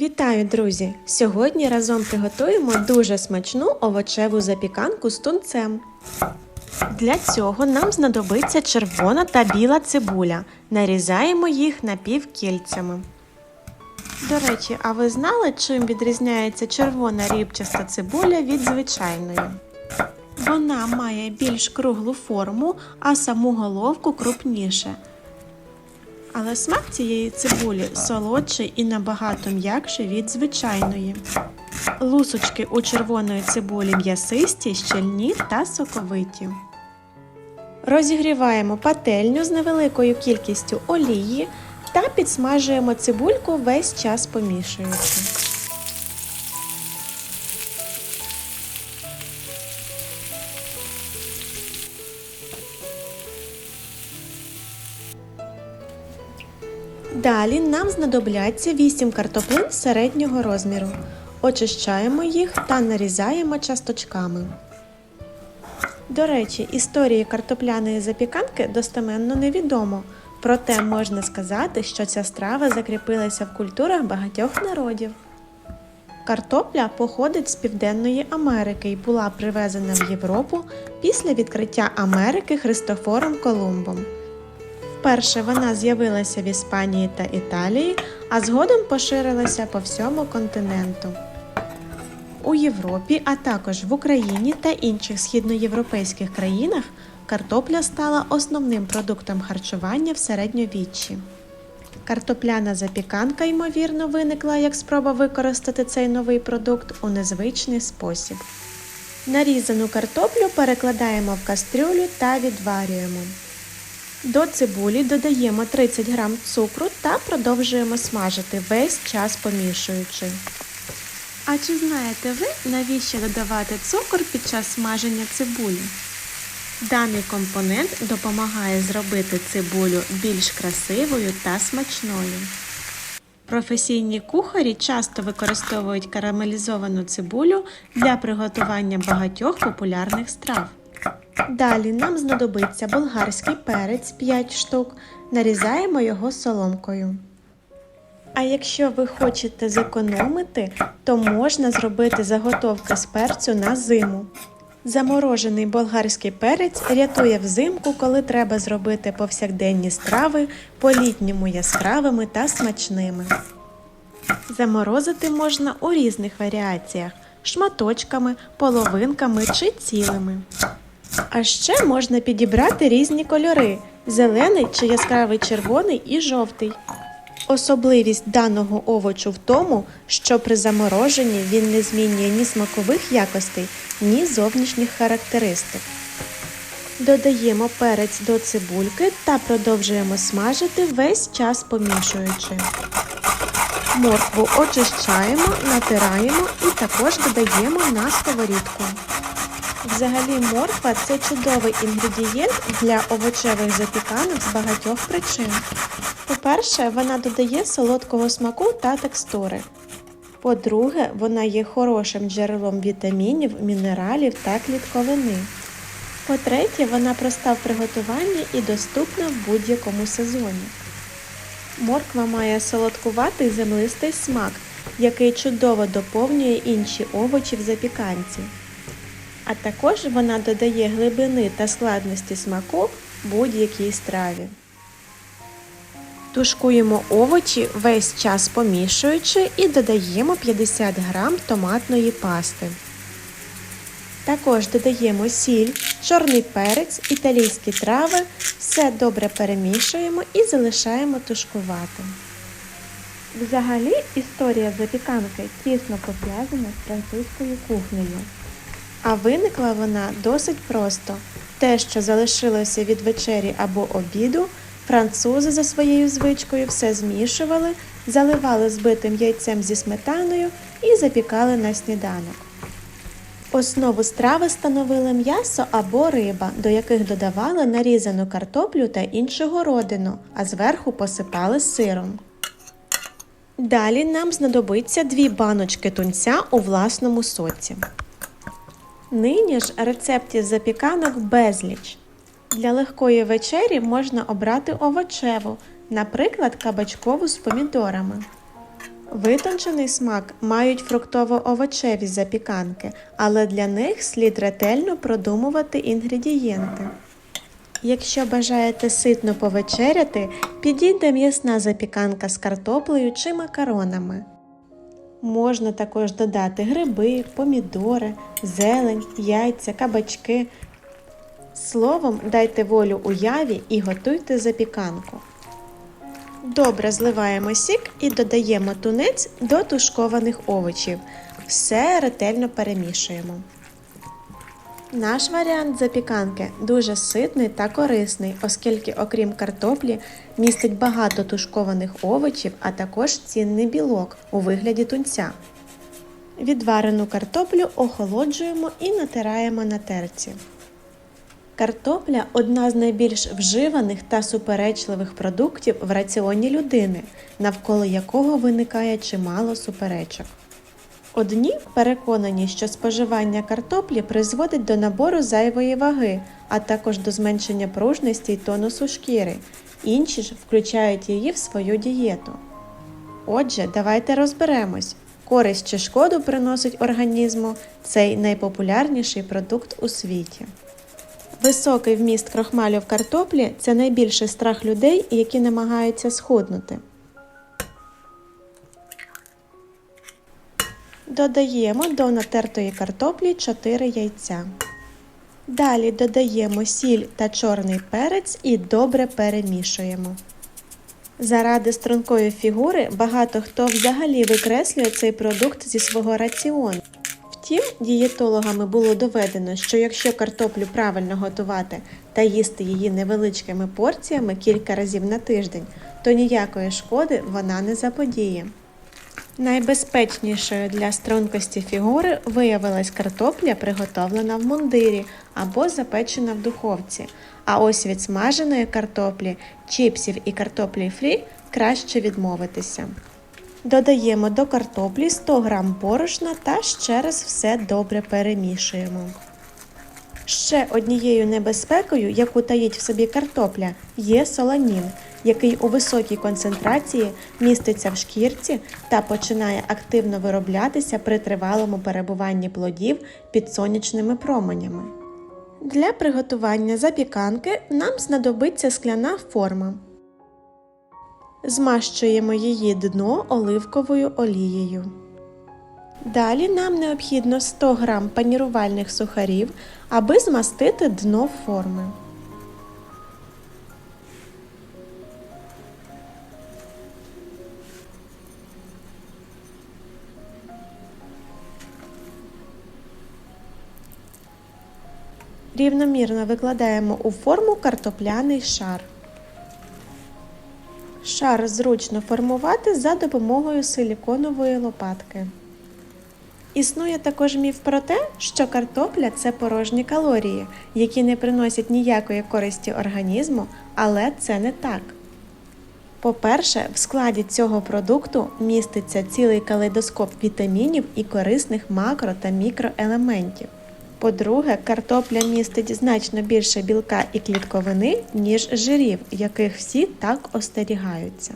Вітаю, друзі! Сьогодні разом приготуємо дуже смачну овочеву запіканку з тунцем. Для цього нам знадобиться червона та біла цибуля. Нарізаємо їх напівкільцями. До речі, а ви знали, чим відрізняється червона рібчаста цибуля від звичайної? Вона має більш круглу форму, а саму головку крупніше. Але смак цієї цибулі солодший і набагато м'якший від звичайної. Лусочки у червоної цибулі м'ясисті, щільні та соковиті. Розігріваємо пательню з невеликою кількістю олії та підсмажуємо цибульку весь час помішуючи. Далі нам знадобляться 8 картоплин середнього розміру. Очищаємо їх та нарізаємо часточками. До речі, історії картопляної запіканки достеменно невідомо, проте можна сказати, що ця страва закріпилася в культурах багатьох народів. Картопля походить з Південної Америки і була привезена в Європу після відкриття Америки Христофором Колумбом. Вперше вона з'явилася в Іспанії та Італії, а згодом поширилася по всьому континенту. У Європі, а також в Україні та інших східноєвропейських країнах картопля стала основним продуктом харчування в середньовіччі. Картопляна запіканка, ймовірно, виникла як спроба використати цей новий продукт у незвичний спосіб. Нарізану картоплю перекладаємо в кастрюлю та відварюємо. До цибулі додаємо 30 г цукру та продовжуємо смажити весь час помішуючи. А чи знаєте ви, навіщо додавати цукор під час смаження цибулі? Даний компонент допомагає зробити цибулю більш красивою та смачною. Професійні кухарі часто використовують карамелізовану цибулю для приготування багатьох популярних страв. Далі нам знадобиться болгарський перець 5 штук. Нарізаємо його соломкою. А якщо ви хочете зекономити, то можна зробити заготовки з перцю на зиму. Заморожений болгарський перець рятує взимку, коли треба зробити повсякденні страви по-літньому яскравими та смачними. Заморозити можна у різних варіаціях шматочками, половинками чи цілими. А ще можна підібрати різні кольори зелений чи яскравий червоний і жовтий. Особливість даного овочу в тому, що при замороженні він не змінює ні смакових якостей, ні зовнішніх характеристик. Додаємо перець до цибульки та продовжуємо смажити весь час помішуючи. Моркву очищаємо, натираємо і також додаємо на сковорідку. Взагалі морква це чудовий інгредієнт для овочевих запіканок з багатьох причин. По-перше, вона додає солодкого смаку та текстури. По-друге, вона є хорошим джерелом вітамінів, мінералів та клітковини. По-третє, вона проста в приготуванні і доступна в будь-якому сезоні. Морква має солодкуватий землистий смак, який чудово доповнює інші овочі в запіканці. А також вона додає глибини та складності смаку будь-якій страві. Тушкуємо овочі весь час помішуючи і додаємо 50 г томатної пасти. Також додаємо сіль, чорний перець, італійські трави, все добре перемішуємо і залишаємо тушкувати. Взагалі історія запіканки тісно пов'язана з французькою кухнею. А виникла вона досить просто. Те, що залишилося від вечері або обіду, французи за своєю звичкою все змішували, заливали збитим яйцем зі сметаною і запікали на сніданок. Основу страви становили м'ясо або риба, до яких додавали нарізану картоплю та іншу городину, а зверху посипали сиром. Далі нам знадобиться дві баночки тунця у власному соці. Нині ж рецептів запіканок безліч. Для легкої вечері можна обрати овочеву, наприклад, кабачкову з помідорами. Витончений смак мають фруктово-овочеві запіканки, але для них слід ретельно продумувати інгредієнти. Якщо бажаєте ситно повечеряти, підійде м'ясна запіканка з картоплею чи макаронами. Можна також додати гриби, помідори, зелень, яйця, кабачки. Словом, дайте волю уяві і готуйте запіканку. Добре зливаємо сік і додаємо тунець до тушкованих овочів. Все ретельно перемішуємо. Наш варіант запіканки дуже ситний та корисний, оскільки, окрім картоплі, містить багато тушкованих овочів, а також цінний білок у вигляді тунця. Відварену картоплю охолоджуємо і натираємо на терці. Картопля одна з найбільш вживаних та суперечливих продуктів в раціоні людини, навколо якого виникає чимало суперечок. Одні переконані, що споживання картоплі призводить до набору зайвої ваги, а також до зменшення пружності й тонусу шкіри, інші ж включають її в свою дієту. Отже, давайте розберемось, користь чи шкоду приносить організму цей найпопулярніший продукт у світі. Високий вміст крохмалю в картоплі це найбільший страх людей, які намагаються схуднути. Додаємо до натертої картоплі 4 яйця. Далі додаємо сіль та чорний перець і добре перемішуємо. Заради стрункої фігури багато хто взагалі викреслює цей продукт зі свого раціону. Втім, дієтологами було доведено, що якщо картоплю правильно готувати та їсти її невеличкими порціями кілька разів на тиждень, то ніякої шкоди вона не заподіє. Найбезпечнішою для стрункості фігури виявилась картопля, приготовлена в мундирі або запечена в духовці. А ось від смаженої картоплі, чіпсів і картоплі фрі краще відмовитися. Додаємо до картоплі 100 г борошна та ще раз все добре перемішуємо. Ще однією небезпекою, яку таїть в собі картопля, є соланін, який у високій концентрації міститься в шкірці та починає активно вироблятися при тривалому перебуванні плодів під сонячними променями. Для приготування запіканки нам знадобиться скляна форма. Змащуємо її дно оливковою олією. Далі нам необхідно 100 г панірувальних сухарів, аби змастити дно форми. Рівномірно викладаємо у форму картопляний шар. Шар зручно формувати за допомогою силіконової лопатки. Існує також міф про те, що картопля це порожні калорії, які не приносять ніякої користі організму, але це не так. По-перше, в складі цього продукту міститься цілий калейдоскоп вітамінів і корисних макро та мікроелементів. По-друге, картопля містить значно більше білка і клітковини, ніж жирів, яких всі так остерігаються.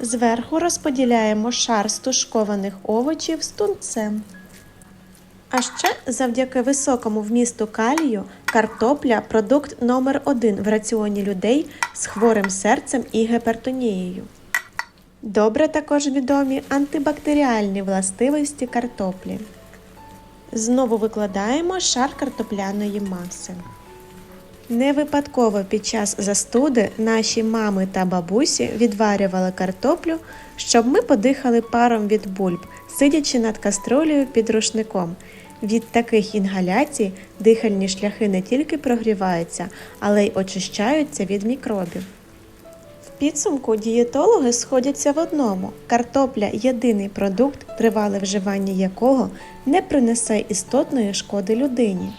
Зверху розподіляємо шар з тушкованих овочів з тунцем. А ще завдяки високому вмісту калію картопля продукт номер один в раціоні людей з хворим серцем і гіпертонією. Добре також відомі антибактеріальні властивості картоплі. Знову викладаємо шар картопляної маси. Не випадково під час застуди наші мами та бабусі відварювали картоплю, щоб ми подихали паром від бульб, сидячи над каструлею під рушником. Від таких інгаляцій дихальні шляхи не тільки прогріваються, але й очищаються від мікробів. Підсумку дієтологи сходяться в одному: картопля єдиний продукт, тривале вживання якого не принесе істотної шкоди людині.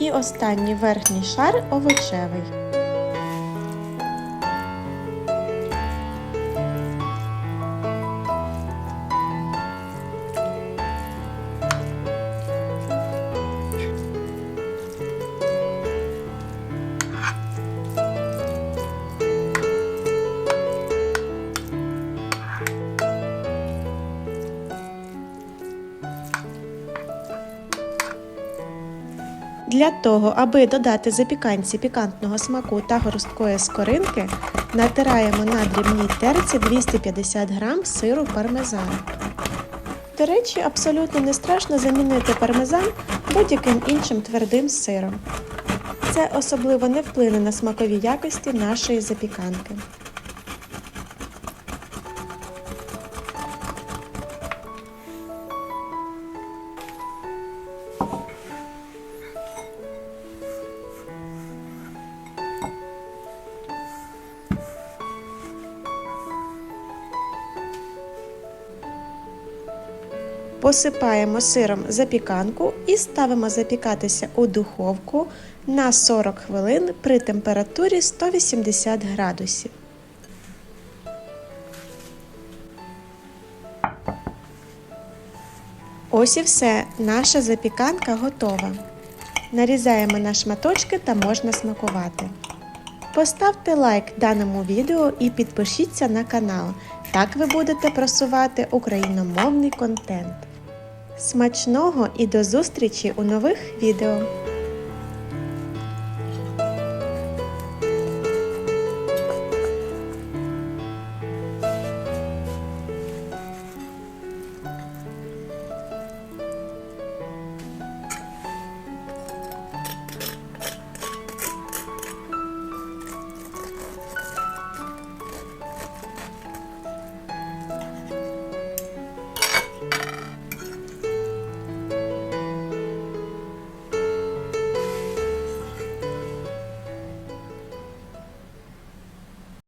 І останній верхній шар овочевий. Для того, аби додати запіканці пікантного смаку та горсткої скоринки, натираємо на дрібній терці 250 г сиру пармезан. До речі, абсолютно не страшно замінити пармезан будь-яким іншим твердим сиром. Це особливо не вплине на смакові якості нашої запіканки. Посипаємо сиром запіканку і ставимо запікатися у духовку на 40 хвилин при температурі 180 градусів. Ось і все, наша запіканка готова. Нарізаємо на шматочки та можна смакувати. Поставте лайк даному відео і підпишіться на канал. Так ви будете просувати україномовний контент. Смачного і до зустрічі у нових відео!